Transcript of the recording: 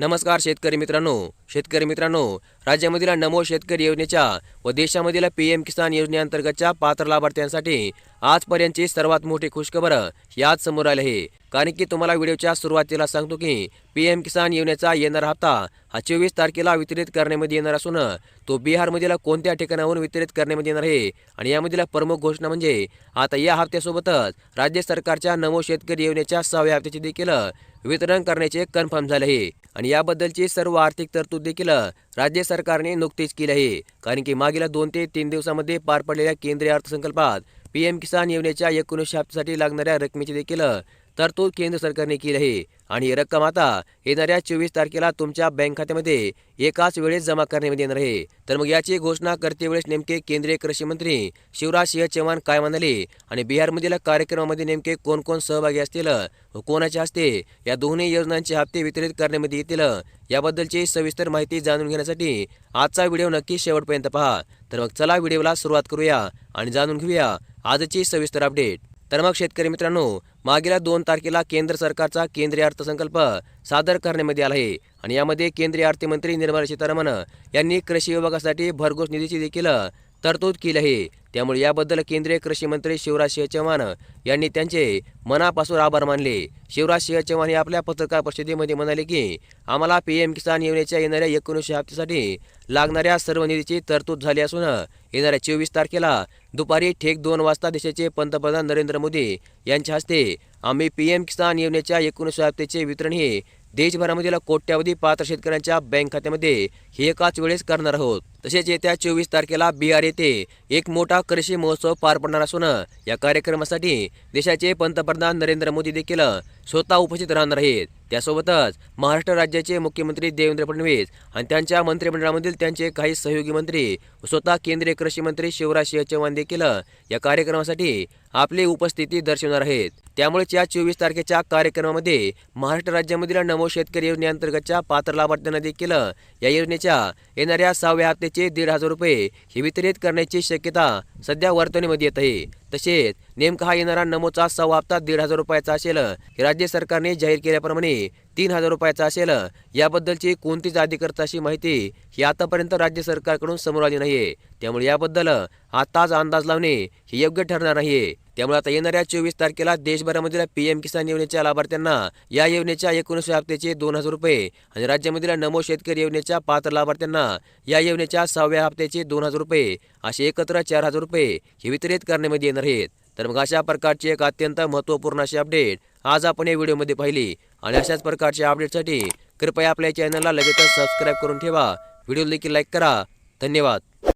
नमस्कार शेतकरी मित्रांनो. शेतकरी मित्रांनो राज्यामधील नमो शेतकरी योजनेच्या व देशामधील पी एम किसान योजनेअंतर्गतच्या पात्र लाभार्थ्यांसाठी आजपर्यंतची सर्वात मोठी खुशखबर याच समोर आली आहे. कारण की तुम्हाला व्हिडिओच्या सुरुवातीला सांगतो की पी एम किसान योजनेचा येणारा हप्ता हा चोवीस तारखेला वितरित करण्यामध्ये येणार असून तो बिहारमधील कोणत्या ठिकाणाहून वितरित करण्यामध्ये येणार आहे? आणि यामधील प्रमुख घोषणा म्हणजे आता या हप्त्यासोबतच राज्य सरकारच्या नमो शेतकरी योजनेच्या सहाव्या हप्त्याचे देखील वितरण करण्याचे कन्फर्म झाले आहे. आणि याबद्दलची सर्व आर्थिक तरतूद देखील राज्य सरकारने नुकतीच केली आहे. कारण की मागील दोन ते तीन दिवसामध्ये पार पडलेल्या केंद्रीय अर्थसंकल्पात पीएम किसान योजनेच्या एकोणीसशे हप्त्यासाठी लागणाऱ्या रकमेची देखील तरतूद केंद्र सरकारने केली आहे. आणि ही रक्कम आता येणाऱ्या चोवीस तारखेला तुमच्या बँक खात्यामध्ये एकाच वेळेस जमा करण्यामध्ये येणार आहे. तर मग याची घोषणा करते वेळेस नेमके केंद्रीय कृषी मंत्री शिवराज सिंह चौहान काय म्हणाले आणि बिहारमधील कार्यक्रमामध्ये नेमके कोण कोण सहभागी असतील व कोणाच्या हस्ते या दोन्ही योजनांचे हप्ते वितरित करण्यामध्ये येतील याबद्दलची सविस्तर माहिती जाणून घेण्यासाठी आजचा व्हिडिओ नक्की शेवटपर्यंत पहा. तर मग चला व्हिडिओला सुरुवात करूया आणि जाणून घेऊया आजची सविस्तर अपडेट. तर मग शेतकरी मित्रांनो मागील दोन तारखेला केंद्र सरकारचा केंद्रीय अर्थसंकल्प सादर करण्यामध्ये आला आहे. आणि यामध्ये केंद्रीय अर्थमंत्री निर्मला सीतारामन यांनी कृषी विभागासाठी भरघोस निधीची देखील तरतूद केली आहे. त्यामुळे याबद्दल केंद्रीय कृषी मंत्री शिवराज सिंह चव्हाण यांनी त्यांचे मनापासून आभार मानले. शिवराज सिंह चव्हाण हे आपल्या पत्रकार परिषदेमध्ये म्हणाले की आम्हाला पी एम किसान योजनेच्या येणाऱ्या एकोणीसशे हप्त्यासाठी लागणाऱ्या सर्व निधीची तरतूद झाली असून येणाऱ्या चोवीस तारखेला दुपारी ठेक दोन वाजता देशाचे पंतप्रधान नरेंद्र मोदी यांच्या हस्ते आम्ही पी एम किसान योजनेच्या एकोणीसशे हप्त्याचे वितरण हे देशभरामधील कोट्यावधी पात्र शेतकऱ्यांच्या बँक खात्यामध्ये हे एकाच वेळेस करणार आहोत. तसेच येत्या चोवीस तारखेला बिहार येथे एक मोठा कृषी महोत्सव पार पडणार असून या कार्यक्रमासाठी देशाचे पंतप्रधान नरेंद्र मोदी देखील स्वतः उपस्थित राहणार आहेत. त्यासोबतच महाराष्ट्र राज्याचे मुख्यमंत्री देवेंद्र फडणवीस आणि त्यांच्या मंत्रिमंडळामधील त्यांचे काही सहयोगी मंत्री स्वतः केंद्रीय कृषी मंत्री शिवराज सिंह चौहान देखील या कार्यक्रमासाठी आपली उपस्थिती दर्शवणार आहेत. त्यामुळेच या चोवीस तारखेच्या कार्यक्रमामध्ये महाराष्ट्र राज्यामधील नमो शेतकरी योजनेअंतर्गतच्या पात्र लाभार्थ्यांना देखील या योजनेच्या येणाऱ्या सहाव्या हप्त्याचे दीड हजार रुपये हे वितरित करण्याची शक्यता सध्या वर्तवणीमध्ये येत आहे. तसेच नेमका हा येणारा नमोचा सहावा हप्ता दीड हजार रुपयाचा असेल हे राज्य सरकारने जाहीर केल्याप्रमाणे तीन हजार रुपयाचा असेल याबद्दलची कोणतीच अधिकृत अशी माहिती ही आतापर्यंत राज्य सरकारकडून समोर आली नाहीये. त्यामुळे याबद्दल आताच अंदाज लावणे हे योग्य ठरणार नाहीये. त्यामुळे आता येणाऱ्या चोवीस तारखेला देशभरामधील पी एम किसान योजनेच्या लाभार्थ्यांना या योजनेच्या एकोणीसशे हप्त्याचे दोन हजार रुपये आणि राज्यामधील नमो शेतकरी योजनेच्या पात्र लाभार्थ्यांना या योजनेच्या सहाव्या हप्त्याचे दोन हजार रुपये असे एकत्र चार हजार रुपये हे वितरित करण्यामध्ये येणार आहेत. तर मग अशा प्रकारची एक अत्यंत महत्त्वपूर्ण अशी अपडेट आज आपण या व्हिडिओमध्ये पाहिली. आणि अशाच प्रकारच्या अपडेटसाठी कृपया आपल्या चॅनलला लगेचच सबस्क्राईब करून ठेवा. व्हिडिओ देखील लाईक करा. धन्यवाद.